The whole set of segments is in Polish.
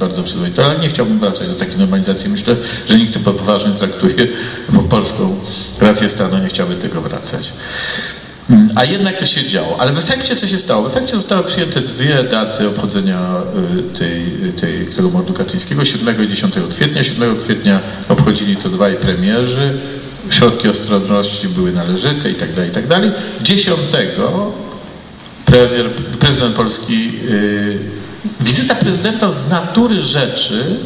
bardzo przyzwoite, ale nie chciałbym wracać do takiej normalizacji. Myślę, że nikt tu poważnie traktuje polską rację stanu, nie chciałby tego wracać. A jednak to się działo. Ale w efekcie co się stało? W efekcie zostały przyjęte dwie daty obchodzenia y, tej, tej, tego mordu katyńskiego, 7 i 10 kwietnia. 7 kwietnia obchodzili to dwaj premierzy, środki ostrożności były należyte i dalej, i tak dalej. 10 premier, prezydent Polski, yy, wizyta prezydenta z natury rzeczy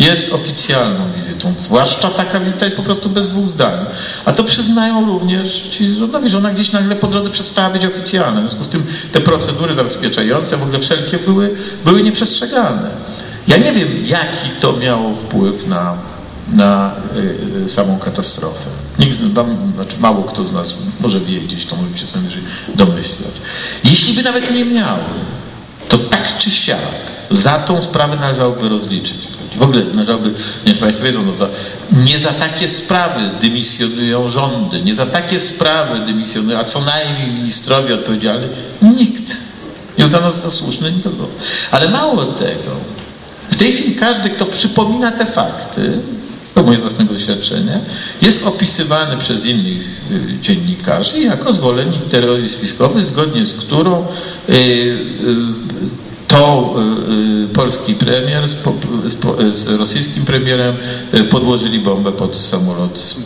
jest oficjalną wizytą. Zwłaszcza taka wizyta jest po prostu bez dwóch zdań. A to przyznają również ci rządowi, że ona gdzieś nagle po drodze przestała być oficjalna. W związku z tym te procedury zabezpieczające, w ogóle wszelkie były, były nieprzestrzegane. Ja nie wiem, jaki to miało wpływ na, na y, samą katastrofę. Nikt, znaczy mało kto z nas może wiedzieć, to może się co najwyżej domyślać. Jeśli by nawet nie miały, czy siak za tą sprawę należałoby rozliczyć. W ogóle należałoby, nie Państwo wiedzą, no za, nie za takie sprawy dymisjonują rządy, nie za takie sprawy dymisjonują, a co najmniej ministrowie odpowiedzialni, nikt. Nie uznano za słuszne nikogo. Ale mało tego, w tej chwili każdy, kto przypomina te fakty, to moje własnego doświadczenia, jest opisywany przez innych y, dziennikarzy jako zwolennik teorii spiskowej, zgodnie z którą y, y, to polski premier z, z, rosyjskim premierem podłożyli bombę pod samolot z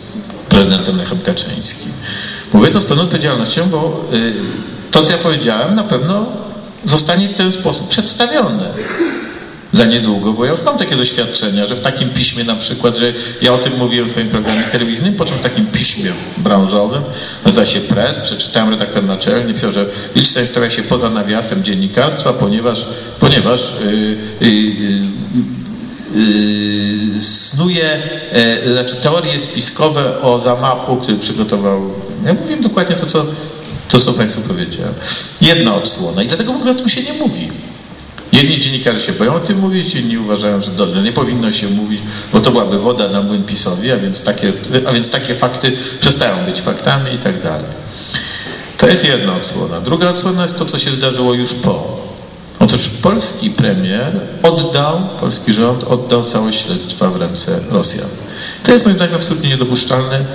prezydentem Lechem Kaczyńskim. Mówię to z pełną odpowiedzialnością, bo to, co ja powiedziałem, na pewno zostanie w ten sposób przedstawione za niedługo, bo ja już mam takie doświadczenia, że w takim piśmie na przykład, że ja o tym mówiłem w swoim programie telewizyjnym, po czym w takim piśmie branżowym, nazywa się Press, przeczytałem redaktor naczelny, pisał, że Lichtenstein stawia się poza nawiasem dziennikarstwa, ponieważ, ponieważ yy, yy, yy, snuje yy, znaczy teorie spiskowe o zamachu, który przygotował. Ja mówiłem dokładnie to, co, to, co Państwu powiedziałem. Jedna odsłona. I dlatego w ogóle o tym się nie mówi. Jedni dziennikarze się boją o tym mówić, inni uważają, że dobrze, nie powinno się mówić, bo to byłaby woda na młyn PiSowi, a więc takie, a więc takie fakty przestają być faktami i tak dalej. To jest jedna odsłona. Druga odsłona jest to, co się zdarzyło już po. Otóż polski premier oddał, polski rząd oddał całość śledztwa w ręce Rosjan. To jest moim zdaniem absolutnie niedopuszczalne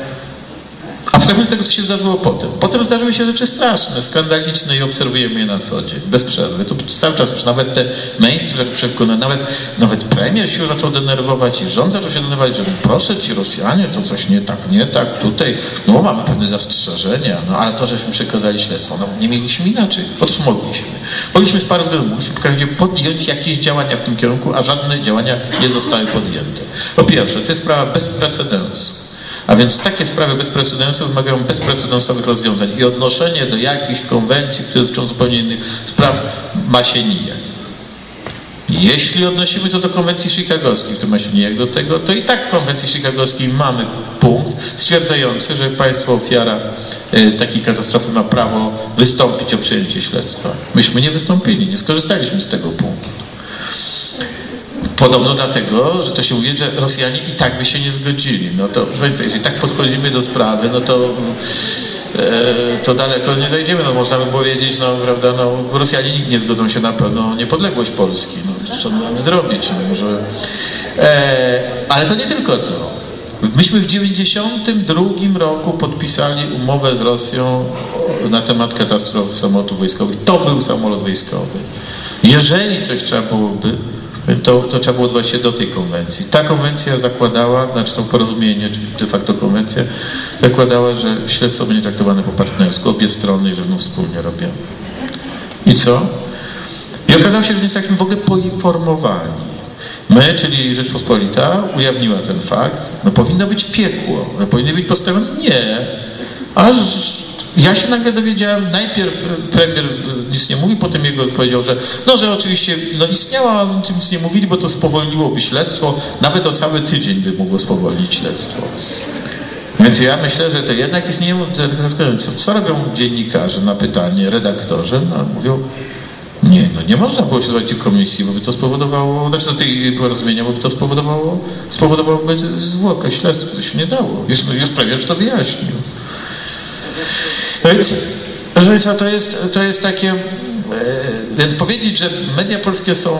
Abstrahując tego, co się zdarzyło potem. Potem zdarzyły się rzeczy straszne, skandaliczne i obserwujemy je na co dzień, bez przerwy. To cały czas już nawet te mainstream nawet, nawet premier się zaczął denerwować i rząd zaczął się denerwować, że proszę ci Rosjanie, to coś nie tak, nie tak, tutaj, no mamy pewne zastrzeżenia, no ale to, żeśmy przekazali śledztwo, no nie mieliśmy inaczej. Otóż mogliśmy. Mogliśmy z paru względów, mogliśmy podjąć jakieś działania w tym kierunku, a żadne działania nie zostały podjęte. Po pierwsze, to jest sprawa bez precedensu. A więc takie sprawy bez precedensu wymagają bezprecedensowych rozwiązań i odnoszenie do jakichś konwencji, które dotyczą zupełnie innych spraw ma się nijak. Jeśli odnosimy to do konwencji chicagowskiej, to ma się nijak do tego, to i tak w konwencji chicagowskiej mamy punkt stwierdzający, że państwo ofiara y, takiej katastrofy ma prawo wystąpić o przejęcie śledztwa. Myśmy nie wystąpili, nie skorzystaliśmy z tego punktu. Podobno dlatego, że to się mówi, że Rosjanie i tak by się nie zgodzili. No to, Państwa, jeżeli tak podchodzimy do sprawy, no to e, to daleko nie zajdziemy. No można by powiedzieć, no prawda, no Rosjanie nikt nie zgodzą się na pełną niepodległość Polski. No co mamy zrobić? No, może... E, ale to nie tylko to. Myśmy w 1992 roku podpisali umowę z Rosją na temat katastrof samolotów wojskowych. To był samolot wojskowy. Jeżeli coś trzeba byłoby to, to trzeba było odwołać się do tej konwencji. Ta konwencja zakładała, znaczy to porozumienie, czyli de facto konwencja, zakładała, że śledztwo będzie traktowane po partnersku, obie strony i że będą wspólnie robione. I co? I okazało się, że nie jesteśmy w ogóle poinformowani. My, czyli Rzeczpospolita, ujawniła ten fakt. No powinno być piekło. No, powinny być postawione? Nie. Aż ja się nagle dowiedziałem, najpierw premier e, nic nie mówi, potem jego powiedział, że no, że oczywiście no, istniała, ale o tym nic nie mówili, bo to spowolniłoby śledztwo, nawet o cały tydzień by mogło spowolnić śledztwo. Więc ja myślę, że to jednak zaskakujące. Co robią dziennikarze na pytanie, redaktorzy? No, mówią, nie, no nie można było się odbywać komisji, bo by to spowodowało, znaczy do tej porozumienia, bo by to spowodowało, spowodowałoby zwłokę śledztwa, to się nie dało. Już, już premier to wyjaśnił. Proszę Państwa, to jest, to jest takie więc powiedzieć, że media polskie są,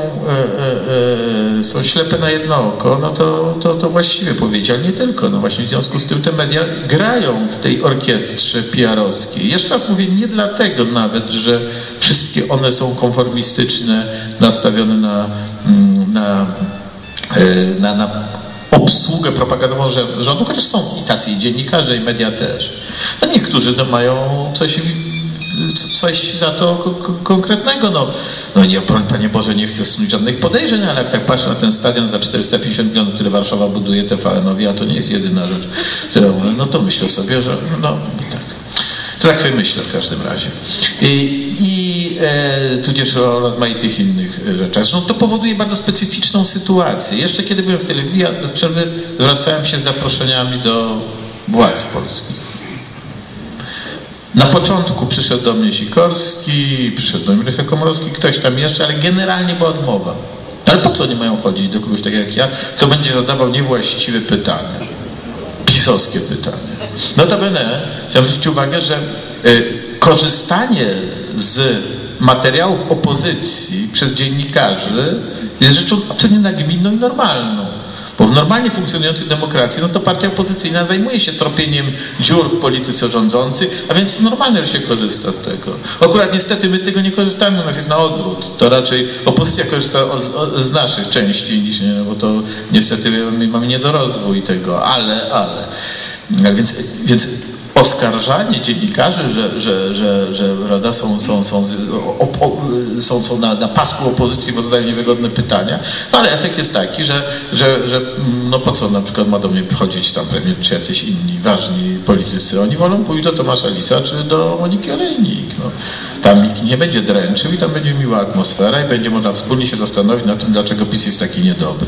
są ślepe na jedno oko, no to, to, to właściwie powiedzieć, ale nie tylko. No właśnie w związku z tym te media grają w tej orkiestrze PR-owskiej. Jeszcze raz mówię, nie dlatego nawet, że wszystkie one są konformistyczne, nastawione na, mm, na, na, na obsługę propagandową rządu, chociaż są i tacy i dziennikarze, i media też. A niektórzy no, mają coś, coś za to konkretnego. No, no nie, Panie Boże, nie chcę snuć żadnych podejrzeń, ale jak tak patrzę na ten stadion za 450 milionów, który Warszawa buduje TVN-owi, a to nie jest jedyna rzecz, którą, no to myślę sobie, że no tak. Tak sobie myślę w każdym razie. I, i e, tudzież o rozmaitych innych e, rzeczach. Zresztą to powoduje bardzo specyficzną sytuację. Jeszcze kiedy byłem w telewizji, ja bez przerwy zwracałem się z zaproszeniami do władz polskich. Na początku przyszedł do mnie Sikorski, przyszedł do mnie Mirosław Komorowski, ktoś tam jeszcze, ale generalnie była odmowa. Ale po co nie mają chodzić do kogoś tak jak ja, co będzie zadawał niewłaściwe pytania, pisowskie pytania. Notabene chciałem zwrócić uwagę, że y, korzystanie z materiałów opozycji przez dziennikarzy jest rzeczą absolutnie nagminną i normalną. Bo w normalnie funkcjonującej demokracji, no to partia opozycyjna zajmuje się tropieniem dziur w polityce rządzącej, a więc normalnie, że się korzysta z tego. Akurat niestety my tego nie korzystamy, u nas jest na odwrót. To raczej opozycja korzysta z, z naszych części niż no bo to niestety my mamy niedorozwój tego, ale, ale. Więc, więc oskarżanie dziennikarzy, że, że, że, że prawda, są, są, są, są, są na, na pasku opozycji, bo zadają niewygodne pytania, no ale efekt jest taki, że, że, że no po co na przykład ma do mnie chodzić tam premier czy jacyś inni ważni politycy, oni wolą pójść do Tomasza Lisa czy do Moniki Olejnik. No. Tam nikt nie będzie dręczył i tam będzie miła atmosfera i będzie można wspólnie się zastanowić nad tym, dlaczego PiS jest taki niedobry.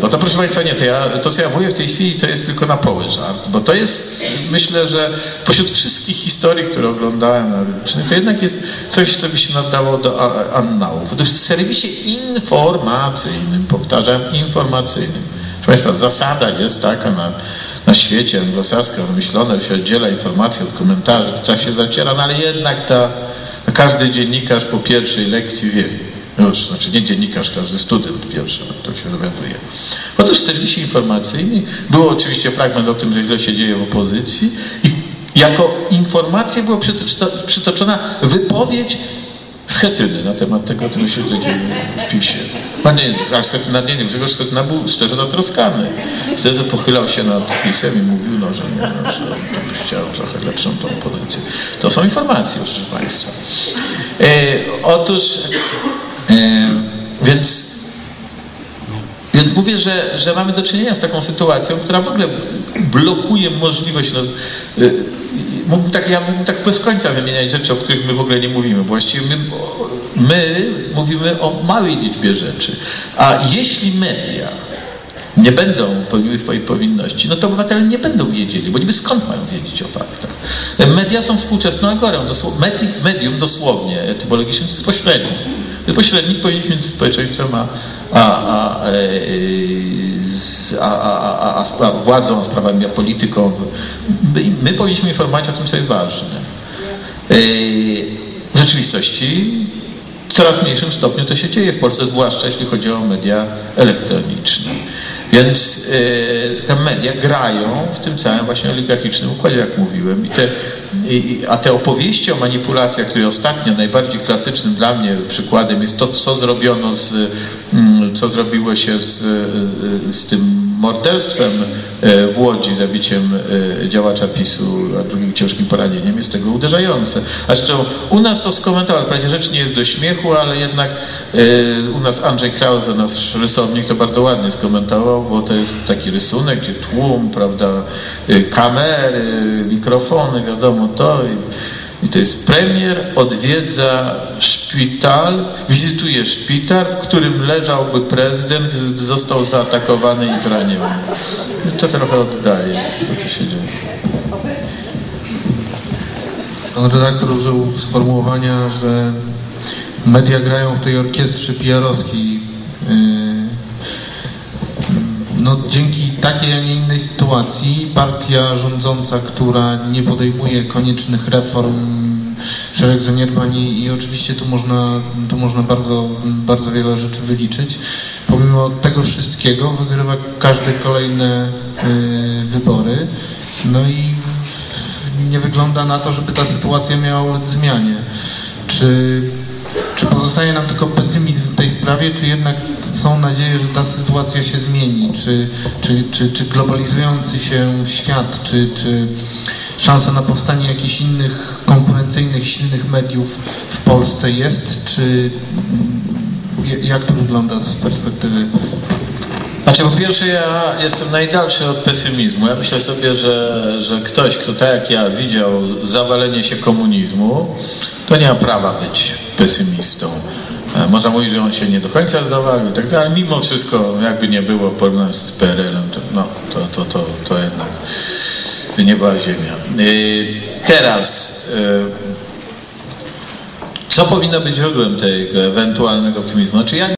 Bo to proszę Państwa, nie, to, ja, to co ja mówię w tej chwili, to jest tylko na poły żart, bo to jest, myślę, że pośród wszystkich historii, które oglądałem na Ryczny, to jednak jest coś, co by się nadało do annałów. Otóż w serwisie informacyjnym, powtarzam, informacyjnym, proszę Państwa, zasada jest taka na na świecie anglosaska wymyślone, się oddziela informacje od komentarzy, która się zaciera, no ale jednak ta, każdy dziennikarz po pierwszej lekcji wie, już, znaczy nie dziennikarz, każdy student pierwszy, to się dowiaduje. Otóż w serwisie informacyjnym było oczywiście fragment o tym, że źle się dzieje w opozycji. I jako informacja była przytoczona wypowiedź Schetyny na temat tego, co się dzieje w PiSie. Pan nie jest, Schetyna nie, nie, Grzegorz Schetyna był szczerze zatroskany. Szczerze pochylał się nad PiSem i mówił, no, że, nie, no, że chciał trochę lepszą tą pozycję. To są informacje, proszę Państwa. E, otóż, e, więc więc mówię, że, że mamy do czynienia z taką sytuacją, która w ogóle blokuje możliwość no, e, tak, ja mógłbym tak bez końca wymieniać rzeczy, o których my w ogóle nie mówimy. Właściwie my, my mówimy o małej liczbie rzeczy. A jeśli media nie będą pełniły swoich powinności, no to obywatele nie będą wiedzieli, bo niby skąd mają wiedzieć o faktach. Media są współczesną agorą. medium dosłownie, etymologicznie to jest pośrednik. Pośrednik powinien między społeczeństwem a, a, a, a, a, a, władzą, a sprawami, a polityką. My, my powinniśmy informować o tym, co jest ważne. E, w rzeczywistości w coraz mniejszym stopniu to się dzieje w Polsce, zwłaszcza jeśli chodzi o media elektroniczne. Więc e, te media grają w tym całym właśnie oligarchicznym układzie, jak mówiłem. I te, a te opowieści o manipulacjach, które ostatnio najbardziej klasycznym dla mnie przykładem jest to, co zrobiono z, mm, co zrobiło się z, z tym morderstwem e, w Łodzi, zabiciem e, działacza PiSu, a drugim ciężkim poranieniem, jest tego uderzające. A zresztą u nas to skomentował, wprawdzie rzecz nie jest do śmiechu, ale jednak e, u nas Andrzej Krause, nasz rysownik, to bardzo ładnie skomentował, bo to jest taki rysunek, gdzie tłum, prawda, kamery, mikrofony, wiadomo to. I, i to jest premier odwiedza szpital, wizytuje szpital, w którym leżałby prezydent, został zaatakowany i zraniony. I to trochę oddaje to, co się dzieje. Pan redaktor użył sformułowania, że media grają w tej orkiestrze PR-owskiej. Yy, no, dzięki takiej, a nie innej sytuacji partia rządząca, która nie podejmuje koniecznych reform szereg zaniedbań i, oczywiście tu można, tu można bardzo, bardzo wiele rzeczy wyliczyć. Pomimo tego wszystkiego wygrywa każde kolejne y, wybory. No i nie wygląda na to, żeby ta sytuacja miała ulec zmianie. Czy, czy pozostaje nam tylko pesymizm w tej sprawie, czy jednak są nadzieje, że ta sytuacja się zmieni? Czy, czy, czy, czy globalizujący się świat, czy, czy szansa na powstanie jakichś innych konkurencyjnych, silnych mediów w Polsce jest, czy jak to wygląda z perspektywy znaczy po pierwsze ja jestem najdalszy od pesymizmu. Ja myślę sobie, że, że ktoś, kto tak jak ja widział zawalenie się komunizmu, to nie ma prawa być pesymistą. E, można mówić, że on się nie do końca zawalił tak ale mimo wszystko jakby nie było porównując z PRL-em, to, no, to, to, to, to jednak nie była ziemia. E, teraz e, co powinno być źródłem tego ewentualnego optymizmu? Znaczy ja